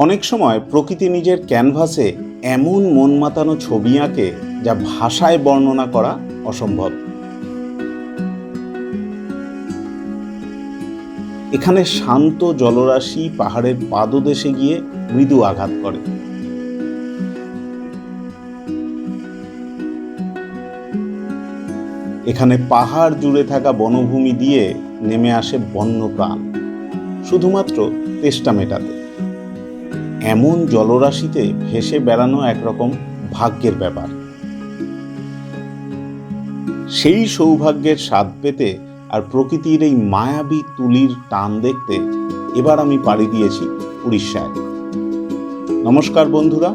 অনেক সময় প্রকৃতি নিজের ক্যানভাসে এমন মন মাতানো ছবি আঁকে যা ভাষায় বর্ণনা করা অসম্ভব। এখানে শান্ত জলরাশি পাহাড়ের পাদদেশে গিয়ে মৃদু আঘাত করে। এখানে পাহাড় জুড়ে থাকা বনভূমি দিয়ে নেমে আসে বন্যপ্রাণ। শুধুমাত্র তেষ্টা মেটাতে। এমন জলরাশিতে ভেসে বেড়ানো একরকম ভাগ্যের ব্যাপার। সেই সৌভাগ্যের স্বাদ পেতে আর প্রকৃতির এই মায়াবী তুলির টান দেখতে এবার আমি পাড়ি দিয়েছি উড়িষ্যায়। নমস্কার বন্ধুরা,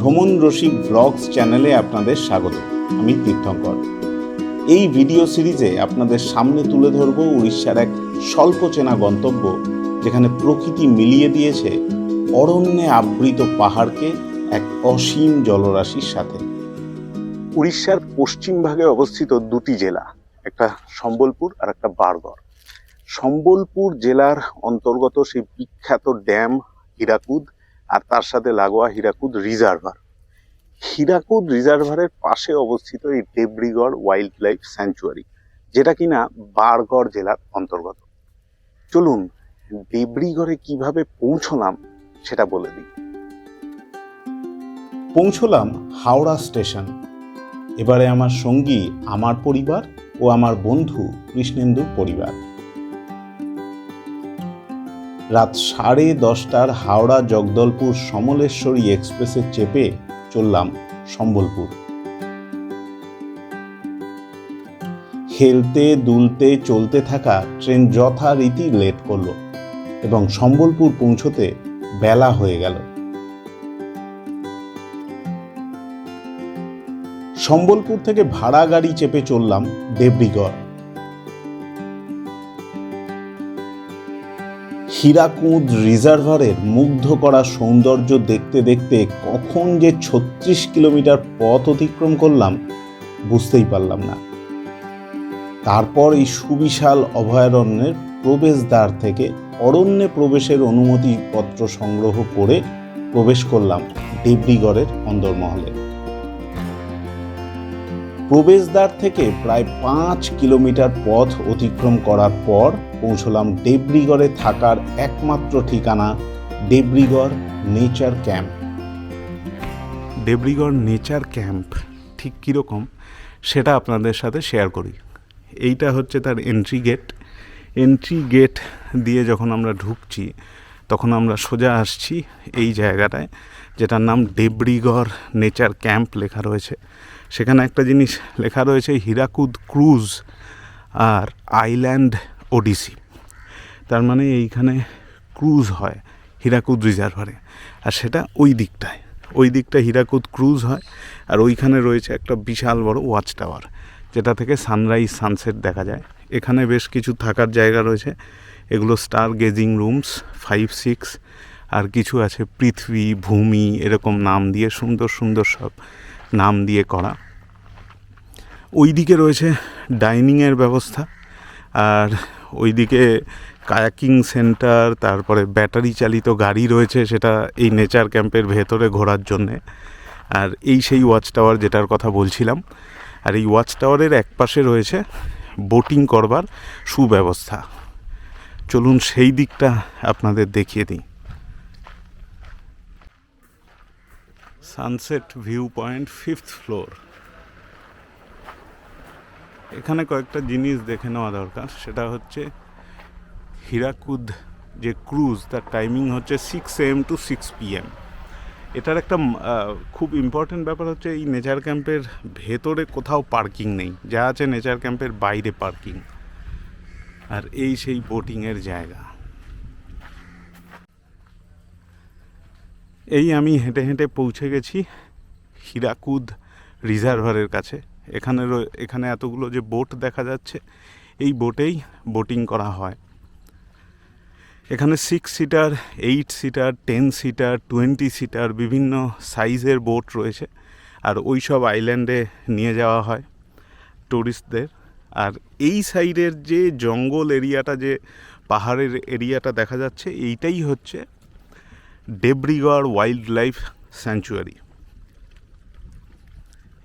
ভ্রমণ রসিক ব্লগস চ্যানেলে আপনাদের স্বাগত। আমি তীর্থঙ্কর। এই ভিডিও সিরিজে আপনাদের সামনে তুলে ধরব উড়িষ্যার এক স্বল্প চেনা গন্তব্য, যেখানে প্রকৃতি মিলিয়ে দিয়েছে অরণ্যে আবৃত পাহাড়কে এক অসীম জলরাশির সাথে। উড়িষ্যার পশ্চিম ভাগে অবস্থিত দুটি জেলা, একটা সম্বলপুর আর একটা বারগড়। সম্বলপুর জেলার অন্তর্গত সেই বিখ্যাত ড্যাম হীরাকুদ আর তার সাথে লাগোয়া হীরাকুদ রিজার্ভার। হীরাকুদ রিজার্ভারের পাশে অবস্থিত এই দেবরিগড় ওয়াইল্ড লাইফ স্যাঞ্চুয়ারি, যেটা কিনা বারগড় জেলার অন্তর্গত। চলুন, দেবরিগড়ে কীভাবে পৌঁছলাম সেটা বলে দিই। পৌঁছলাম হাওড়া স্টেশন। এবারে আমার সঙ্গী, আমার পরিবার ও আমার বন্ধু কৃষ্ণেন্দুর পরিবার। রাত সাড়ে দশটার হাওড়া জগদলপুর সমলেশ্বরী এক্সপ্রেসে চেপে চললাম সম্বলপুর। হেলতে দুলতে চলতে থাকা ট্রেন যথারীতি লেট করল এবং সম্বলপুর পৌঁছতে বেলা হয়ে গেল। সম্বলপুর থেকে ভাড়া গাড়ি চেপে চললাম দেবরিগড়। হীরাকুদ রিজার্ভারের মুগ্ধ করা সৌন্দর্য দেখতে দেখতে কখন যে ছত্রিশ কিলোমিটার পথ অতিক্রম করলাম বুঝতেই পারলাম না। তারপর এই সুবিশাল অভয়ারণ্যের প্রবেশদ্বার থেকে অরণ্যে প্রবেশের অনুমতিপত্র সংগ্রহ করে প্রবেশ করলাম দেবরিগড়ের অন্দরমহলে। প্রবেশদ্বার থেকে প্রায় পাঁচ কিলোমিটার পথ অতিক্রম করার পর পৌঁছলাম দেবরিগড়ে থাকার একমাত্র ঠিকানা Debrigarh nature camp. Debrigarh nature camp ঠিক কীরকম সেটা আপনাদের সাথে শেয়ার করি। এইটা হচ্ছে তার এন্ট্রি গেট এন্ট্রি গেট দিয়ে যখন আমরা ঢুকছি, তখন আমরা সোজা আসছি এই জায়গাটায়, যেটার নাম দেবরিগড় নেচার ক্যাম্প লেখা রয়েছে। সেখানে একটা জিনিস লেখা রয়েছে, হীরাকুদ ক্রুজ আর আইল্যান্ড ওডিসি। তার মানে এইখানে ক্রুজ হয়, হীরাকুদ রিজার্ভারে। আর সেটা ওই দিকটায়। ওই দিকটা হীরাকুদ ক্রুজ হয়, আর ওইখানে রয়েছে একটা বিশাল বড় ওয়াচ টাওয়ার যেটা থেকে সানরাইজ, সানসেট দেখা যায়। এখানে বেশ কিছু থাকার জায়গা রয়েছে। এগুলো star gazing rooms, five six, আর কিছু আছে পৃথিবী, ভূমি, এরকম নাম দিয়ে, সুন্দর সুন্দর সব নাম দিয়ে করা। ওই দিকে রয়েছে ডাইনিংয়ের ব্যবস্থা, আর ওইদিকে কায়াকিং সেন্টার, তারপরে ব্যাটারি চালিত গাড়ি রয়েছে সেটা এই নেচার ক্যাম্পের ভেতরে ঘোরার জন্যে। আর এই সেই ওয়াচ টাওয়ার যেটার কথা বলছিলাম আর এই ওয়াচ টাওয়ারের এক পাশে রয়েছে বোটিং করবার সুব্যবস্থা। চলুন সেই দিকটা আপনাদের দেখিয়ে দিই। Sunset view point fifth floor এখানে কয়েকটা জিনিস দেখে নেওয়া দরকার। সেটা হচ্ছে হীরাকুদ যে ক্রুজ তার টাইমিং হচ্ছে six M two six PM এটার একটা খুব ইম্পর্টেন্ট ব্যাপার হচ্ছে এই নেচার ক্যাম্পের ভেতরে কোথাও পার্কিং নেই। যা আছে নেচার ক্যাম্পের বাইরে পার্কিং আর এই সেই বোটিংয়ের জায়গা। এই আমি হেঁটে হেঁটে পৌঁছে গেছি হীরাকুদ রিজার্ভারের কাছে। এখানে এখানে এতগুলো যে বোট দেখা যাচ্ছে, এই বোটেই বোটিং করা হয়। এখানে six seater eight seater ten seater twenty seater বিভিন্ন সাইজের বোট রয়েছে। আর ওই সব আইল্যান্ডে নিয়ে যাওয়া হয় টুরিস্টদের আর এই সাইডের যে জঙ্গল এরিয়াটা যে পাহাড়ের এরিয়াটা দেখা যাচ্ছে, এইটাই হচ্ছে ডেব্রিগড় ওয়াইল্ড লাইফ স্যাংচুয়ারি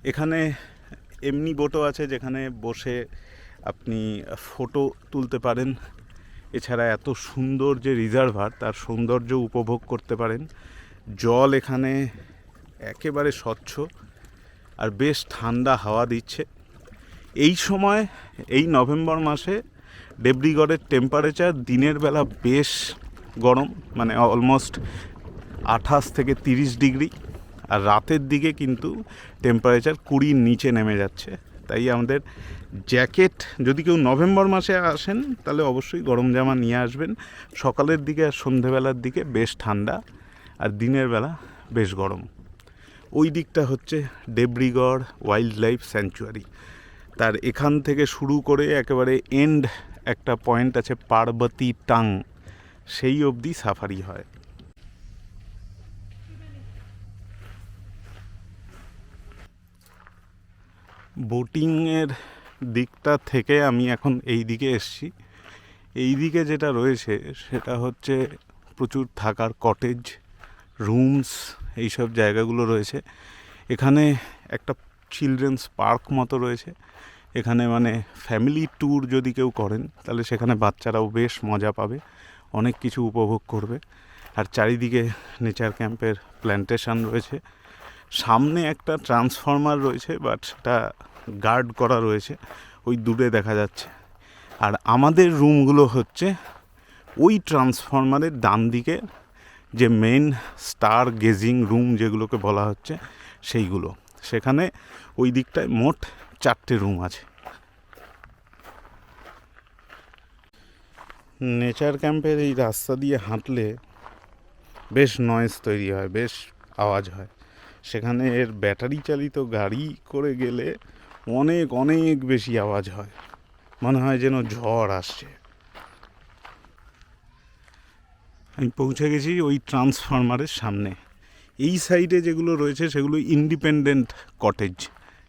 এখানে এমনি বোটও আছে যেখানে বসে আপনি ফটো তুলতে পারেন। এছাড়া এত সুন্দর যে রিজার্ভার, তার সৌন্দর্য উপভোগ করতে পারেন। জল এখানে একেবারে স্বচ্ছ আর বেশ ঠান্ডা হাওয়া দিচ্ছে। এই সময়, এই নভেম্বর মাসে ডেব্রিগড়ের টেম্পারেচার দিনের বেলা বেশ গরম মানে অলমোস্ট আঠাশ থেকে তিরিশ ডিগ্রি। আর রাতের দিকে কিন্তু টেম্পারেচার কুড়ির নিচে নেমে যাচ্ছে। তাই আমাদের জ্যাকেট যদি কেউ নভেম্বর মাসে আসেন, তাহলে অবশ্যই গরম জামা নিয়ে আসবেন। সকালের দিকে আর সন্ধেবেলার দিকে বেশ ঠান্ডা আর দিনের বেলা বেশ গরম। ওই দিকটা হচ্ছে ডেব্রিগড় ওয়াইল্ড লাইফ স্যাংচুয়ারি তার এখান থেকে শুরু করে একেবারে এন্ড একটা পয়েন্ট আছে পার্বতী টাং। সেই অবধি সাফারি হয়। বোটিংয়ের দিকটা থেকে আমি এখন এই দিকে এসছি। এই দিকে যেটা রয়েছে, সেটা হচ্ছে প্রচুর থাকার কটেজ রুমস এইসব জায়গাগুলো রয়েছে। এখানে একটা চিলড্রেন্স পার্ক মতো রয়েছে। এখানে মানে ফ্যামিলি ট্যুর যদি কেউ করেন, তাহলে সেখানে বাচ্চারাও বেশ মজা পাবে, অনেক কিছু উপভোগ করবে। আর চারিদিকে নেচার ক্যাম্পের প্ল্যান্টেশন রয়েছে। সামনে একটা ট্রান্সফরমার রয়েছে বাট সেটা গার্ড করা রয়েছে, ওই দূরে দেখা যাচ্ছে। আর আমাদের রুমগুলো হচ্ছে ওই ট্রান্সফরমারের ডান দিকে, যে মেন স্টার গেজিং রুম যেগুলোকে বলা হচ্ছে, সেইগুলো। সেখানে ওই দিকটায় মোট চারটে রুম আছে। নেচার ক্যাম্পের এই রাস্তা দিয়ে হাঁটলে বেশ নয়েজ তৈরি হয়, বেশ আওয়াজ হয়। সেখানে এর ব্যাটারি চালিত গাড়ি করে গেলে অনেক অনেক বেশি আওয়াজ হয়। মনে হয় যেন ঝড় আসছে। আমি পৌঁছে গেছি ওই ট্রান্সফরমারের সামনে। এই সাইডে যেগুলো রয়েছে সেগুলো ইন্ডিপেন্ডেন্ট কটেজ।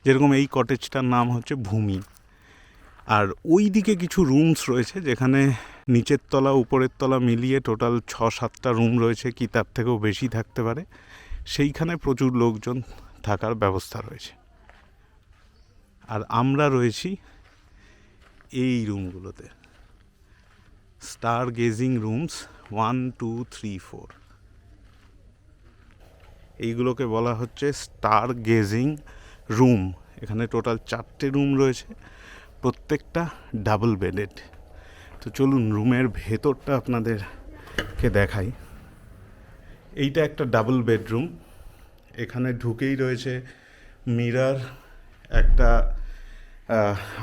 যেরকম এই কটেজটার নাম হচ্ছে ভূমি। আর ওই দিকে কিছু রুমস রয়েছে যেখানে নিচের তলা, উপরের তলা মিলিয়ে টোটাল ছ সাতটা রুম রয়েছে কি তার থেকেও বেশি থাকতে পারে। সেইখানে প্রচুর লোকজন থাকার ব্যবস্থা রয়েছে। আর আমরা রয়েছি এই রুমগুলোতে। Star gazing rooms one, two, three, four. এইগুলোকে বলা হচ্ছে স্টার গেজিং রুম। এখানে টোটাল চারটে রুম রয়েছে, প্রত্যেকটা ডাবল বেডেড। তো চলুন রুমের ভেতরটা আপনাদেরকে দেখাই। এইটা একটা ডাবল বেডরুম এখানে ঢুকেই রয়েছে মিরার একটা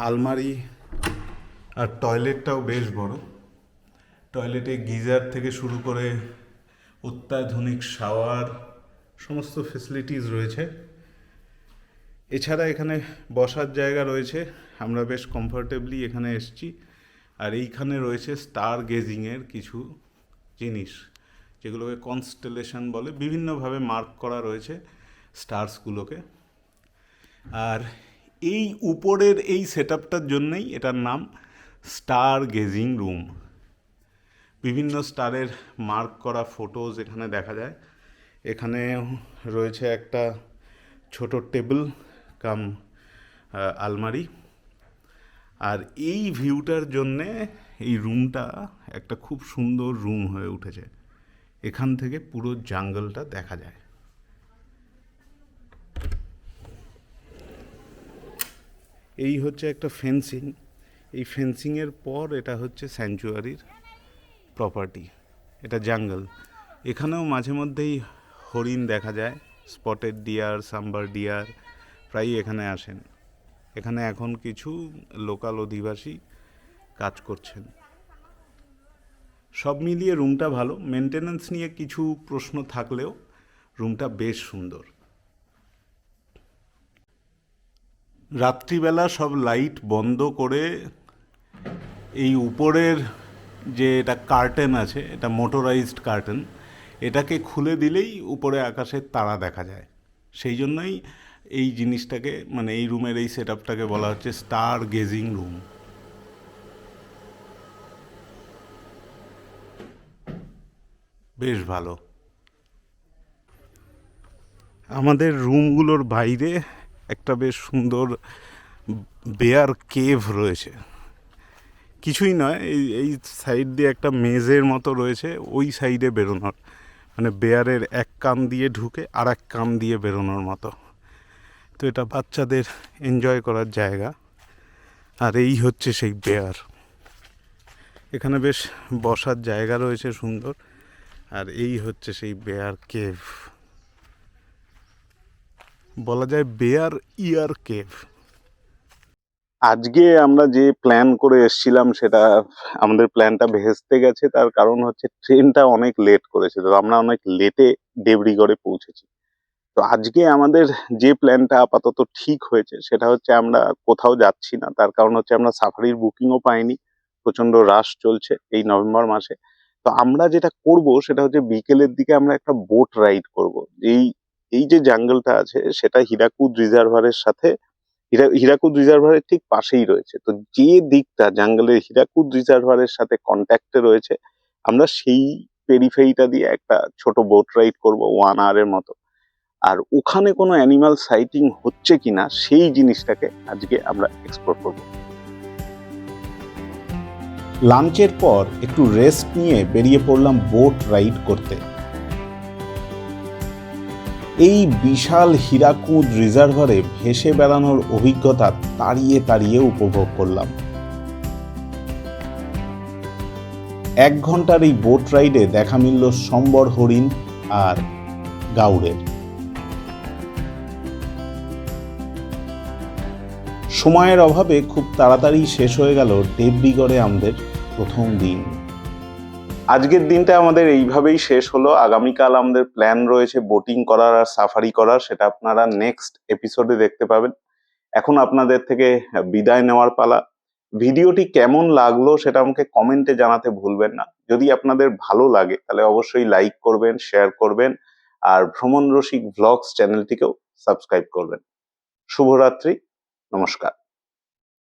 আলমারি আর টয়লেটটাও বেশ বড়। টয়লেটে গিজার থেকে শুরু করে অত্যাধুনিক শাওয়ার সমস্ত ফেসিলিটিস রয়েছে। এছাড়া এখানে বসার জায়গা রয়েছে। আমরা বেশ কমফোর্টেবলি এখানে এসেছি। আর এইখানে রয়েছে স্টার গেজিংয়ের কিছু জিনিস। যেগুলোকে কনস্টেলেশন বলে, বিভিন্নভাবে মার্ক করা রয়েছে স্টারসগুলোকে আর এই উপরের এই সেট আপটার জন্যই এটার নাম স্টার গেজিং রুম বিভিন্ন স্টারের মার্ক করা ফটোজ এখানে দেখা যায়। এখানে রয়েছে একটা ছোট টেবিল কাম আলমারি। আর এই ভিউটার জন্যে এই রুমটা একটা খুব সুন্দর রুম হয়ে উঠেছে। এখান থেকে পুরো জাঙ্গলটা দেখা যায়। এই হচ্ছে একটা ফেন্সিং। এই ফেন্সিংয়ের পর এটা হচ্ছে স্যাংচুয়ারির প্রপার্টি এটা জাঙ্গল। এখানেও মাঝে মধ্যেই হরিণ দেখা যায় স্পটেড ডিয়ার সাম্বার ডিয়ার প্রায়ই এখানে আসেন। এখানে এখন কিছু লোকাল অধিবাসী কাজ করছেন। সব মিলিয়ে রুমটা ভালো। মেনটেনেন্স নিয়ে কিছু প্রশ্ন থাকলেও রুমটা বেশ সুন্দর। রাত্রিবেলা সব লাইট বন্ধ করে এই উপরের যে এটা কার্টেন আছে, এটা মোটরাইজড কার্টেন এটাকে খুলে দিলেই উপরে আকাশের তারা দেখা যায়। সেই জন্যই এই জিনিসটাকে মানে এই রুমের এই সেট বলা হচ্ছে স্টার গেজিং রুম বেশ ভালো। আমাদের রুমগুলোর বাইরে একটা বেশ সুন্দর বেয়ার কেভ রয়েছে। কিছুই নয়, এই এই সাইড দিয়ে একটা মেজের মতো রয়েছে, ওই সাইডে বেরোনোর। মানে বেয়ারের এক কান দিয়ে ঢুকে আর এক কান দিয়ে বেরোনোর মতো। তো এটা বাচ্চাদের এনজয় করার জায়গা। আর এই হচ্ছে সেই বেয়ার। এখানে বেশ বসার জায়গা রয়েছে সুন্দর। আর এই হচ্ছে সেই বেয়ার কেভ বলা যায় বেয়ার ইয়ার কেভ আজকে আমরা যে প্ল্যান করে এসেছিলাম সেটা আমাদের প্ল্যানটা ভেস্তে গেছে, তার কারণ হচ্ছে ট্রেনটা অনেক লেট করেছে, তো আমরা অনেক লেটে দেবরিগড়ে পৌঁছেছি। তো আজকে আমাদের যে প্ল্যানটা আপাতত ঠিক হয়েছে, সেটা হচ্ছে আমরা কোথাও যাচ্ছি না, তার কারণ হচ্ছে আমরা সাফারির বুকিংও পাইনি। প্রচণ্ড রাশ চলছে এই নভেম্বর মাসে। তো আমরা যেটা করব সেটা হচ্ছে বিকেলের দিকে আমরা একটা বোট রাইড করব। এই এই যে জাঙ্গলটা আছে সেটা হীরাকুদ রিজার্ভারের সাথে, হীরা, হীরাকুদ রিজার্ভারের ঠিক পাশেই রয়েছে। তো যে দিকটা জাঙ্গলের হীরাকুদ রিজার্ভারের সাথে কন্ট্যাক্টে রয়েছে, আমরা সেই পেরিফেরিটা দিয়ে একটা ছোট বোট রাইড করব ওয়ান আওয়ারের মতো। আর ওখানে কোনো অ্যানিমাল সাইটিং হচ্ছে কিনা সেই জিনিসটাকে আজকে আমরা এক্সপ্লোর করব। লাঞ্চের পর একটু রেস্ট নিয়ে বেরিয়ে পড়লাম বোট রাইড করতে। এই বিশাল হীরাকুদ রিজার্ভারে ভেসে বেড়ানোর অভিজ্ঞতা তাড়িয়ে তাড়িয়ে উপভোগ করলাম। এক ঘণ্টার এই বোট রাইডে দেখা মিলল সম্বর হরিণ আর গাউরের। সময়ের অভাবে খুব তাড়াতাড়ি শেষ হয়ে গেল দেবরিগড়ে আমাদের। প্রথম দিন। আজকের দিনটা আমাদের এইভাবেই শেষ হলো। আগামীকাল আমাদের প্ল্যান রয়েছে বোটিং করার আর সাফারি করার, সেটা আপনারা নেক্সট এপিসোডে দেখতে পাবেন। এখন আপনাদের থেকে বিদায় নেওয়ার পালা। ভিডিওটি কেমন লাগল সেটা আমাকে কমেন্টে জানাতে ভুলবেন না। যদি আপনাদের ভালো লাগে, তাহলে অবশ্যই লাইক করবেন শেয়ার করবেন, আর ভ্রমণ রসিক ভ্লগস চ্যানেলটিকেও সাবস্ক্রাইব করবেন। শুভরাত্রি, নমস্কার।